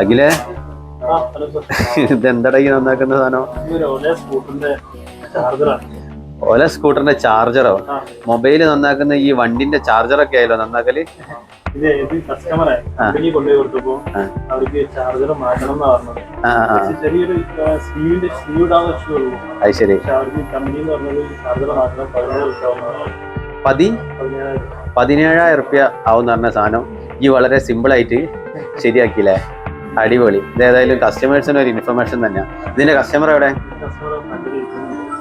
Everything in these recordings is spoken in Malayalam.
അഖിലേ? ആ, ഇത് എന്താടാ ഈ നന്നാക്കുന്ന സാധനം? ഓല സ്കൂട്ടറിന്റെ ചാർജറോ. മൊബൈൽ നന്നാക്കുന്ന ഈ വണ്ടിന്റെ ചാർജറൊക്കെ ആയല്ലോ നന്നാക്കൽ? ഇത് ഇത് കസ്റ്റമറെ കമ്പനി കൊണ്ടുപോയി കൊടുത്തപ്പോ അവർക്ക് ചാർജർ മാറ്റണം എന്നാ പറഞ്ഞത്. ചെറിയൊരു ഇഷ്യൂ ഉള്ളൂ അത് ശരി. അവർക്ക് കമ്പനി എന്ന് പറഞ്ഞത് ചാർജർ മാറ്റണം. പതി? പതിനേഴായിരം. റുപ്യ ആവും പറഞ്ഞ സാധനം. ഈ വളരെ സിമ്പിൾ ആയിട്ട് ശരിയാക്കിയില്ലേ? അടിപൊളി. ഇത് ഏതായാലും കസ്റ്റമേഴ്സിന് ഒരു ഇൻഫർമേഷൻ തന്നെയാണ് ഇതിന്റെ കസ്റ്റമർ എവിടെ?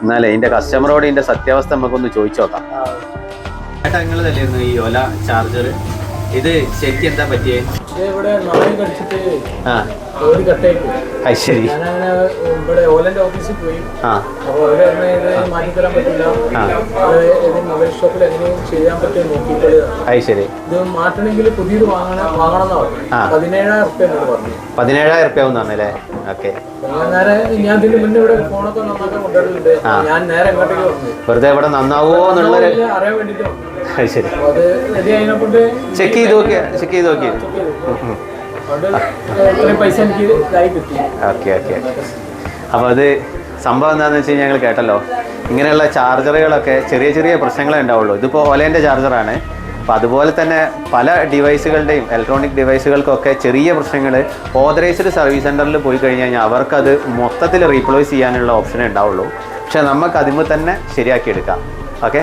എന്നാലേ ഇതിന്റെ കസ്റ്റമറോട് ഇതിന്റെ സത്യാവസ്ഥ നമുക്കൊന്ന് ചോദിച്ചു നോക്കാം. ഏട്ടാ നിങ്ങൾ തന്നെയായിരുന്നു ഈ ഒല ചാർജർ ഇത് ശരിക്കും എന്താ പറ്റിയേ? ഇവിടെ കടിച്ചിട്ട് ആ. അത് ശരി. ഞാനങ്ങനെ ഇവിടെ ഓലന്റെ ഓഫീസിൽ പോയി. അപ്പോൾ പറഞ്ഞ ഇത് പറ്റില്ല. ഇത് മൊബൈൽ ഷോപ്പിൽ എങ്ങനെയും ചെയ്യാൻ പറ്റുമോ നോക്കിയിട്ട് അത് ശരി. ഇത് മാറ്റണമെങ്കിൽ പുതിയത് വാങ്ങണം വാങ്ങണം എന്നാ പറഞ്ഞു ആ. പതിനേഴായിരം റുപ്യ എന്നോട് പറഞ്ഞു. പതിനേഴായിരം റുപ്യ ഓക്കെ. നേരെ ഞാൻ ഇതിന് മുന്നേ ഇവിടെ ഫോണൊക്കെ നന്നാക്കാൻ കൊണ്ടുവരുന്നുണ്ട് ഞാൻ നേരെ വന്നു? വെറുതെ ഇവിടെ നന്നാവോ എന്നുള്ളൊരു ഇല്ല, അറിയാൻ വേണ്ടിട്ട് വന്നു. അത് ശരി. ചെക്ക് ചെയ്ത് നോക്കിയാ ചെക്ക് ചെയ്ത് നോക്കിയേ. Okay okay. അപ്പോൾ അത് സംഭവം എന്താണെന്ന് വെച്ച് കഴിഞ്ഞാൽ ഞങ്ങൾ കേട്ടല്ലോ. ഇങ്ങനെയുള്ള ചാർജറുകളൊക്കെ ചെറിയ ചെറിയ പ്രശ്നങ്ങളേ ഉണ്ടാവുള്ളൂ. ഇതിപ്പോൾ ഒലേന്റെ ചാർജറാണ്. അപ്പോൾ അതുപോലെ തന്നെ പല ഡിവൈസുകളുടെയും ഇലക്ട്രോണിക് ഡിവൈസുകൾക്കൊക്കെ ചെറിയ പ്രശ്നങ്ങൾ ഓതറൈസ്ഡ് സർവീസ് സെന്ററിൽ പോയി കഴിഞ്ഞ് കഴിഞ്ഞാൽ അവർക്കത് മൊത്തത്തിൽ റീപ്ലേസ് ചെയ്യാനുള്ള ഓപ്ഷനേ ഉണ്ടാവുള്ളൂ. പക്ഷേ നമുക്ക് അതിമ്പോൾ തന്നെ ശരിയാക്കിയെടുക്കാം ഓക്കെ?